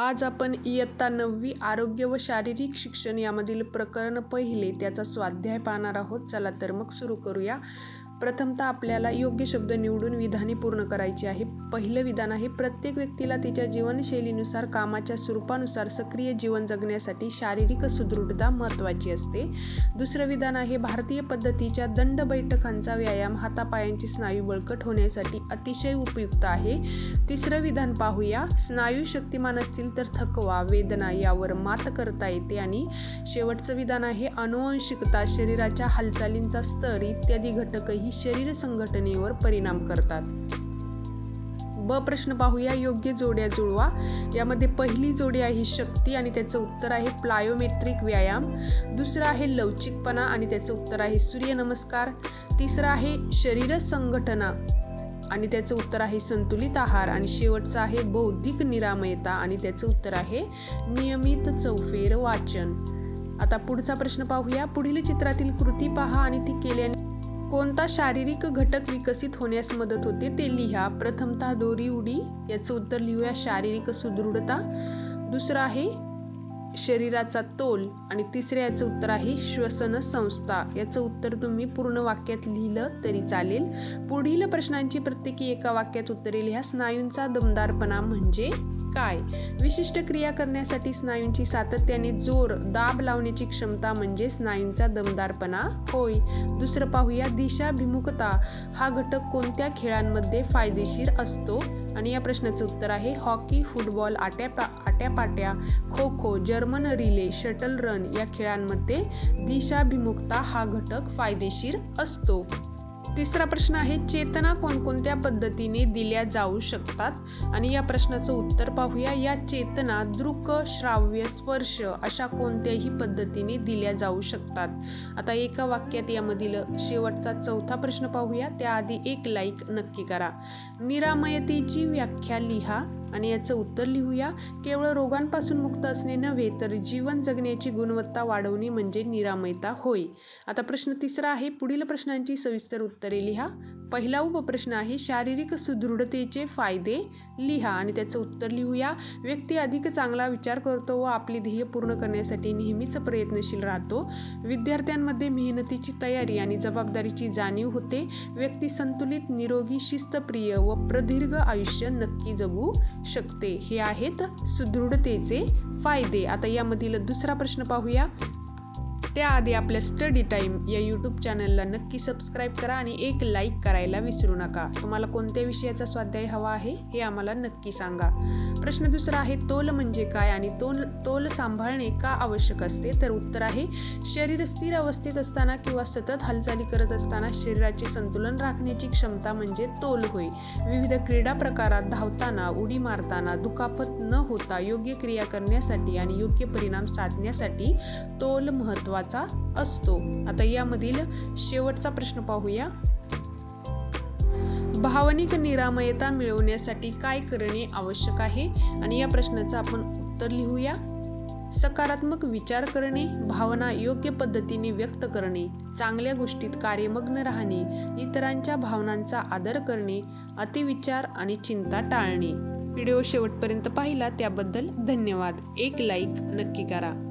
आज आपण इयत्ता नववी आरोग्य व शारीरिक शिक्षण यामधील प्रकरण पहिले त्याचा स्वाध्याय पाहणार आहोत. चला तर मग सुरू करूया. प्रथमतः आपल्याला योग्य शब्द निवडून विधाने पूर्ण करायची आहे. पहिलं विधान आहे प्रत्येक व्यक्तीला तिच्या जीवनशैलीनुसार कामाच्या स्वरूपानुसार सक्रिय जीवन जगण्यासाठी शारीरिक सुदृढता महत्त्वाची असते. दुसरं विधान आहे भारतीय पद्धतीच्या दंड बैठकांचा व्यायाम हातापायांची स्नायू बळकट होण्यासाठी अतिशय उपयुक्त आहे. तिसरं विधान पाहूया स्नायू शक्तिमान असतील तर थकवा वेदना यावर मात करता येते आणि शेवटचं विधान आहे अनुवंशिकता शरीराच्या हालचालींचा स्तर इत्यादी घटकही शरीर संघटनेवर परिणाम करतात. ब प्रश्न पाहूया. योग्य जोड्या जुळवा. यामध्ये पहिली जोडी आहे शक्ती आणि त्याचं उत्तर आहे प्लायोमेट्रिक व्यायाम. दुसरं आहे लवचिकपणा आणि त्याचं उत्तर आहे सूर्यनमस्कार. तिसरं आहे शरीर संघटना आणि त्याचं उत्तर आहे संतुलित आहार. आणि शेवटचं आहे बौद्धिक निरामयता आणि त्याचं उत्तर आहे नियमित चौफेर वाचन. आता पुढचा प्रश्न पाहूया. पुढील चित्रातील कृती पहा आणि ती केल्याने कोणता शारीरिक घटक विकसित होण्यास मदत होते ते लिहा. प्रथमतः दोरी उडी. याचं उत्तर लिहूया. शारीरिक सुदृढता. दुसरं आहे शरीराचा तोल आणि तिसरे याचं उत्तर आहे श्वसन संस्था. याचं उत्तर तुम्ही पूर्ण वाक्यात लिहिलं तरी चालेल. पुढील प्रश्नांची प्रत्येकी एका वाक्यात उत्तरे लिहा. स्नायूंचा दमदारपणा म्हणजे काय? विशिष्ट क्रिया करण्यासाठी स्नायूंची सातत्याने जोर दाब लावण्याची क्षमता म्हणजे स्नायूंचा दमदारपणा. होय. दुसरं पाहूया. दिशाभिमुखता हा घटक कोणत्या खेळांमध्ये फायदेशीर असतो? आणि या प्रश्नाचं उत्तर आहे हॉकी फुटबॉल आट्यापा आट्यापाट्या kho kho German relay shuttle run या खेळांमध्ये दिशाभिमुखता हा घटक फायदेशीर असतो. तिसरा प्रश्न आहे चेतना कोणकोणत्या पद्धतीने दिल्या जाऊ शकतात? आणि या प्रश्नाचं उत्तर पाहूया. या चेतना दृक श्राव्य स्पर्श अशा कोणत्याही पद्धतीने दिल्या जाऊ शकतात. आता एका वाक्यात यामधील शेवटचा चौथा प्रश्न पाहूया. त्याआधी एक लाईक नक्की करा. निरामयतेची व्याख्या लिहा आणि याचं उत्तर लिहूया. केवळ रोगांपासून मुक्त असणे नव्हे तर जीवन जगण्याची गुणवत्ता वाढवणे म्हणजे निरामयता होय. आता प्रश्न तिसरा आहे. पुढील प्रश्नांची सविस्तर उत्तर लिहा. पहिला उपप्रश्न आहे शारीरिक सुदृढतेचे फायदे लिहा आणि त्याचं उत्तर लिहूया. व्यक्ती अधिक चांगला विचार करतो व आपली ध्येय पूर्ण करण्यासाठी नेहमीच प्रयत्नशील राहतो. विद्यार्थ्यांमध्ये मेहनतीची तयारी आणि जबाबदारीची जाणीव होते. व्यक्ती संतुलित निरोगी शिस्तप्रिय व प्रदीर्घ आयुष्य नक्की जगू शकते. हे आहेत सुदृढतेचे फायदे. आता यामधील दुसरा प्रश्न पाहूया. त्याआधी आपल्या स्टडी टाईम या यूट्यूब चॅनलला नक्की सबस्क्राईब करा आणि एक लाईक करायला विसरू नका. तुम्हाला कोणत्या विषयाचा स्वाध्याय हवा आहे हे आम्हाला नक्की सांगा. प्रश्न दुसरा आहे तोल म्हणजे काय आणि तोल तोल सांभाळणे का आवश्यक असते? तर उत्तर आहे शरीर स्थिर अवस्थेत असताना किंवा सतत हालचाली करत असताना शरीराचे संतुलन राखण्याची क्षमता म्हणजे तोल होय. विविध क्रीडा प्रकारात धावताना उडी मारताना दुखापत न होता योग्य क्रिया करण्यासाठी आणि योग्य परिणाम साधण्यासाठी तोल महत्त्वाचा असतो. आता यामधील शेवटचा प्रश्न पाहूया. भावनिक निरामयता मिळवण्यासाठी काय करणे आवश्यक आहे? आणि या प्रश्नाचं आपण उत्तर लिहूया. सकारात्मक विचार करणे भावना योग्य पद्धतीने व्यक्त करणे चांगल्या गोष्टीत कार्यमग्न राहणे इतरांच्या भावनांचा आदर करणे अतिविचार आणि चिंता टाळणे. व्हिडिओ शेवटपर्यंत पाहिला त्याबद्दल धन्यवाद. एक लाईक नक्की करा.